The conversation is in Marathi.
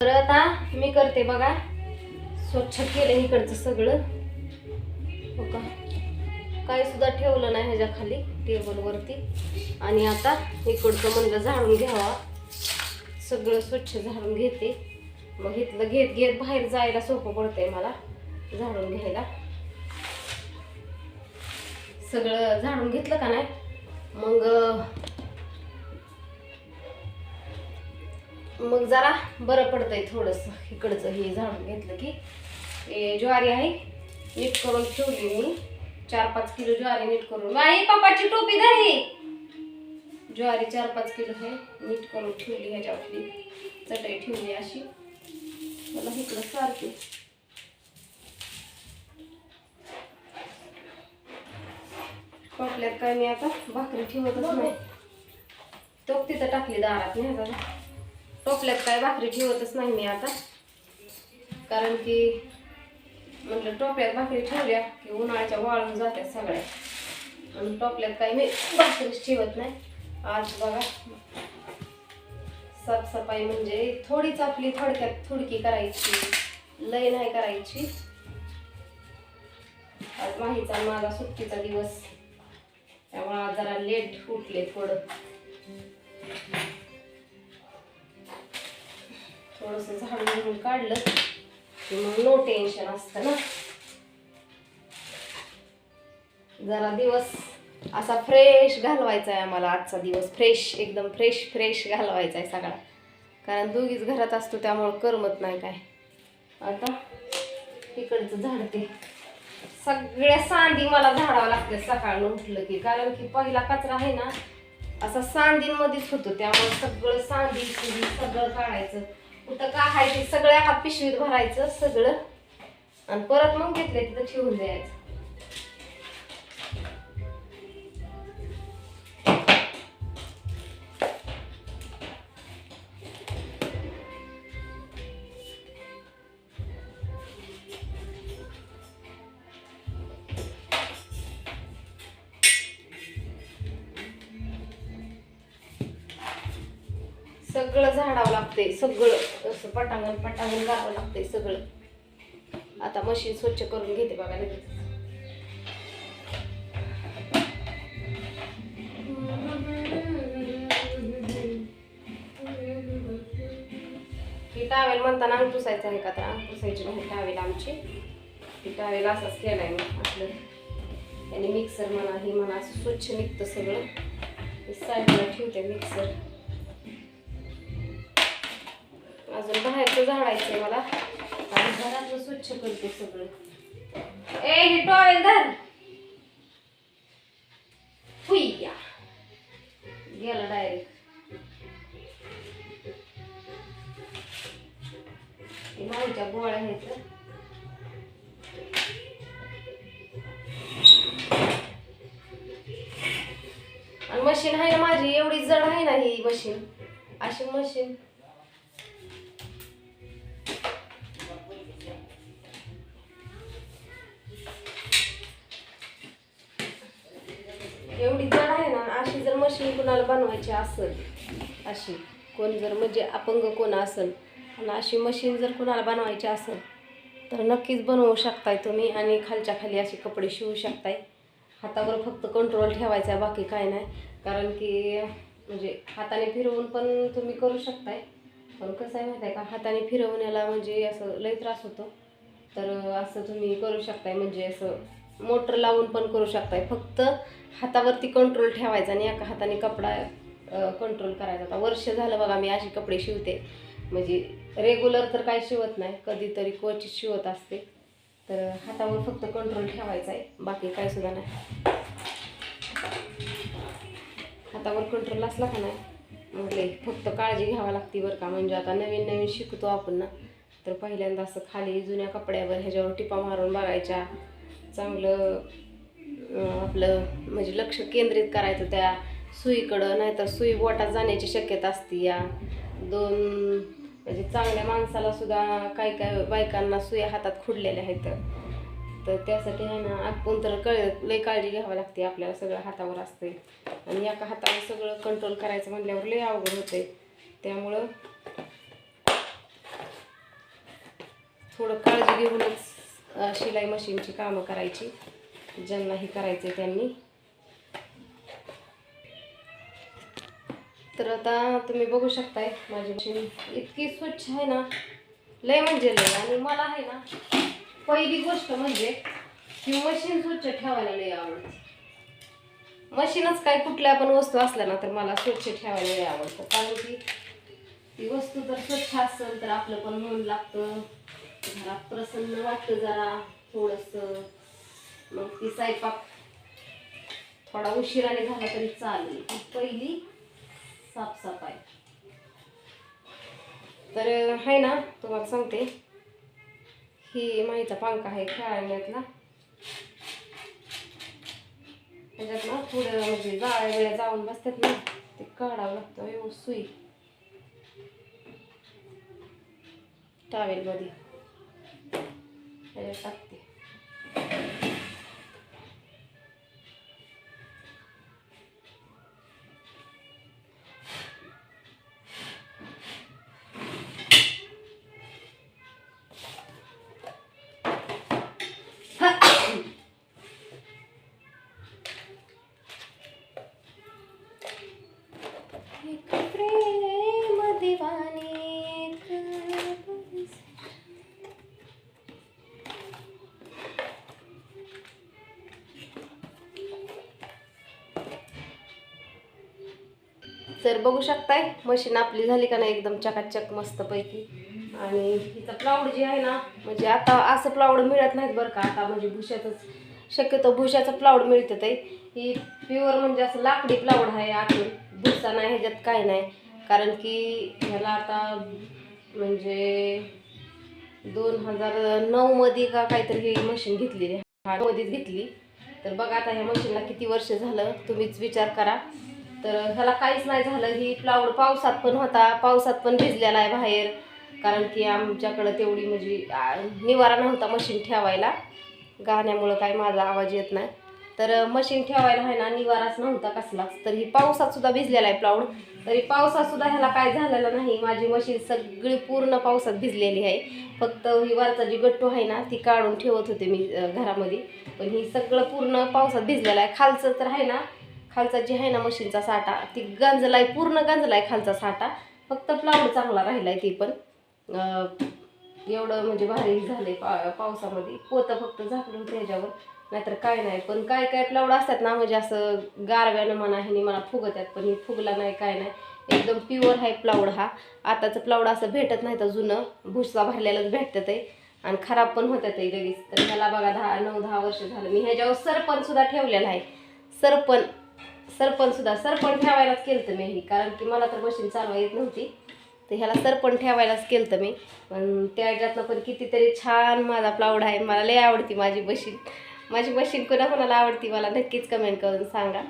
तर आता मी करते बघा. स्वच्छ केलं इकडचं सगळं. हो का? काही सुद्धा ठेवलं नाही ह्याच्या खाली टेबलवरती. आणि आता इकडचं म्हणलं झाडून घ्यावा. सगळं स्वच्छ झाडून घेते. मग इथलं घेत घेत बाहेर जायला सोपं पडतंय मला झाडून घ्यायला. सगळं झाडून घेतलं का नाही? मग मग जरा बरं पडतंय थोडंसं. इकडचं हे झाडून घेतलं की. हे ज्वारी आहे नीट करून ठेवली मी. चार पाच किलो ज्वारी नीट करून. आई पप्पाची टोपी धरी ज्वारी चार पाच किलो आहे नीट करून ठेवली ह्याच्यावरती. चटई ठेवली अशी. मला इकडं सारखी. टोपल्यात काय मी आता भाकरी ठेवतच नाही. टोप तिथं टाकली दारात नाही टोपल्यात काय भाकरी ठेवतच नाही मी आता. कारण की म्हटलं टोपल्यात भाकरी ठेवल्या की उन्हाळ्याच्या वाळून जात्या सगळ्या. आणि टोपल्यात काय मी भाकरीच ठेवत नाही. आज बघा. साफसफाई म्हणजे थोडीच आपली थोडक्यात थोडकी करायची. लय नाही करायची. आज माहीचा माझा सुट्टीचा दिवस. त्यामुळे जरा लेट उठले थोडं थोडस झाडून काढलं की मग नो टेन्शन असतं ना. जरा दिवस असा फ्रेश घालवायचा आहे आम्हाला आजचा दिवस. फ्रेश एकदम फ्रेश फ्रेश घालवायचा आहे सगळा. कारण दोघीच घरात असतो त्यामुळं करमत नाही काय. आता इकडचं झाडते सगळ्या सांदी मला झाडावं लागते सकाळनं उठलं की. कारण की पहिला कचरा आहे ना असा सांदींमध्येच होतो. त्यामुळे सगळं सांदी सगळं काढायचं. कुठं काय आहे ते सगळ्या हात पिशवीत भरायचं सगळं. आणि परत मग घेतलं तिथं ठेवून द्यायचं. सगळं झाडावं लागतंय सगळं. असं पटांगण पटांगण करावं लागतंय सगळं. आता मशीन स्वच्छ करून घेते बघा लगेच. ही टावेल म्हणताना अंग पुसायचं आहे का तर अंग पुसायची नाही टावेल आमची. ही टावेल असंच केलाय मी आपलं आणि मिक्सर म्हणा हे म्हणा असं स्वच्छ निघतं सगळं. साईडला ठेवते मिक्सर अजून बाहेरचं झाडायचंय मला. आणि घरातलं स्वच्छ करते सगळं. ए हे टॉवेल धर. फुईया गेला डायरेक्ट माईच्या गोळ्या आहेत. आणि मशीन आहे ना माझी एवढी जड आहे ना ही मशीन अशी मशीन अशी कुणाला बनवायची असेल? अशी. कोण जर म्हणजे अपंग कोण असेल? आणि अशी मशीन जर कुणाला बनवायची असेल तर नक्कीच बनवू शकताय तुम्ही आणि खालच्या खाली असे कपडे शिवू शकताय. हातावर फक्त कंट्रोल ठेवायचा आहे बाकी काय नाही. कारण की म्हणजे हाताने फिरवून पण तुम्ही करू शकताय. पण कसं आहे माहिती आहे का? हाताने फिरवण्याला म्हणजे असं लय त्रास होतो. तर असं तुम्ही करू शकताय. म्हणजे असं मोटर लावून पण करू शकताय. फक्त हातावरती कंट्रोल ठेवायचा आणि एका हाताने कपडा कंट्रोल करायचा. आता वर्ष झालं बघा मी अशी कपडे शिवते. म्हणजे रेग्युलर तर काय शिवत नाही. कधीतरी क्वचित शिवत असते. तर हातावर फक्त कंट्रोल ठेवायचा आहे बाकी काय सुद्धा नाही. हातावर कंट्रोल असला का नाही? म्हटले फक्त काळजी घ्यावी लागते बरं का. म्हणजे आता नवीन नवीन शिकतो आपण ना. तर पहिल्यांदा असं खाली जुन्या कपड्यावर ह्याच्यावर टिपा मारून बघायच्या. चांगलं आपलं म्हणजे लक्ष केंद्रित करायचं त्या सुईकडं नाहीतर सुई बोटात जाण्याची शक्यता असते या. दोन म्हणजे चांगल्या माणसाला सुद्धा काही काही बायकांना सुया हातात खुडलेल्या आहेत. तर त्यासाठी आहे ना आपण तर कळ लय काळजी घ्यावी लागते आपल्याला सगळं हातावर असते आणि एका हातावर सगळं कंट्रोल करायचं म्हणल्यावर लई अवघड होते त्यामुळं थोडं काळजी घेऊनच शिलाई मशीनची कामं करायची. ज्यांना ज्यांनाही करायचे त्यांनी. तर आता तुम्ही बघू शकताय माझी मशीन इतकी स्वच्छ आहे ना. लय म्हणजे लय आणि मला आहे ना पहिली गोष्ट म्हणजे की मशीन स्वच्छ ठेवायला लय आवडते. मशीनच काय कुठल्या पण वस्तू असल्या ना तर मला स्वच्छ ठेवायला लय आवडतं. कारण की ती वस्तू जर स्वच्छ असेल तर आपलं पण मन लागतं. घरात प्रसन्न वाटतं जरा थोडंसं. मग ती स्वयंपाक थोडा उशिराने झाला तरी चालेल. ही पहिली साफसफाई. तर आहे ना तुम्हाला सांगते. ही माहिती पंखा आहे खेळण्यातला त्याच्यात ना थोडं म्हणजे जाळ्या वेळा जाऊन बसतात ना ते काढावं लागतं एवढं सुई. टावेलमध्ये त्याच्यात टाकते तर बघू शकताय मशीन आपली झाली का नाही एकदम चकाचक मस्तपैकी. आणि हिचं प्लाऊड जे आहे ना म्हणजे आता असं प्लाऊड मिळत नाहीत बरं का. आता म्हणजे भुशातच शक्यतो भुशाचं प्लाऊड मिळतं ते. ही प्युअर म्हणजे असं लाकडी प्लाऊड आहे आतून. भुसा नाही ह्याच्यात काय नाही. कारण की ह्याला आता म्हणजे दोन हजार नऊमध्ये का काहीतरी ही मशीन घेतलेली हा मध्येच घेतली. तर बघा आता ह्या मशीनला किती वर्ष झालं तुम्हीच विचार करा. तर ह्याला काहीच नाही झालं. ही प्लाऊड पावसात पण होता. पावसात पण भिजलेला आहे बाहेर. कारण की आमच्याकडं तेवढी म्हणजे निवारा नव्हता मशीन ठेवायला. गाण्यामुळं काय माझा आवाज येत नाही. तर मशीन ठेवायला आहे ना निवाराच नव्हता कसलाच तर ही पावसात सुद्धा भिजलेला आहे प्लाऊड तरी पावसात सुद्धा ह्याला काय झालेलं नाही. माझी मशीन सगळी पूर्ण पावसात भिजलेली आहे. फक्त ही वरचा जी गट्टू आहे ना ती काढून ठेवत होते मी घरामध्ये. पण ही सगळं पूर्ण पावसात भिजलेलं आहे. खालचं तर आहे ना खालचा जे आहे ना मशीनचा साठा ती गंजलाय पूर्ण गंजलाय खालचा साठा. फक्त प्लाऊड चांगला राहिलाय ती पण. एवढं म्हणजे भारी झालंय पा पावसामध्ये. पोतं फक्त झाकलं होतं ह्याच्यावर नाहीतर काय नाही. पण काय काय प्लाऊड असतात ना म्हणजे असं गारव्यानं म्हणा ह्यानी मला फुगत्यात. पण हे फुगला नाही काय नाही. एकदम प्युअर आहे प्लाऊड हा. आताचं प्लाऊड असं भेटत नाही तर जुनं. भुसा भरलेलंच भेटतं ते. आणि खराब पण होतात आहे लगेच. तर ह्याला बघा दहा नऊ दहा वर्ष झालं. मी ह्याच्यावर सरपण सुद्धा ठेवलेला आहे. सरपण. सरपण सुद्धा सरपण ठेवायलाच केलं मी ही कारण की मला तर मशीन चालवा येत नव्हती. तर ह्याला सरपण ठेवायलाच केलं मी. पण त्याच्यातनं पण कितीतरी छान माझा प्लाऊड आहे. मला लय आवडती माझी मशीन. माझी मशीन कोणाकोणाला आवडती मला नक्कीच कमेंट करून सांगा.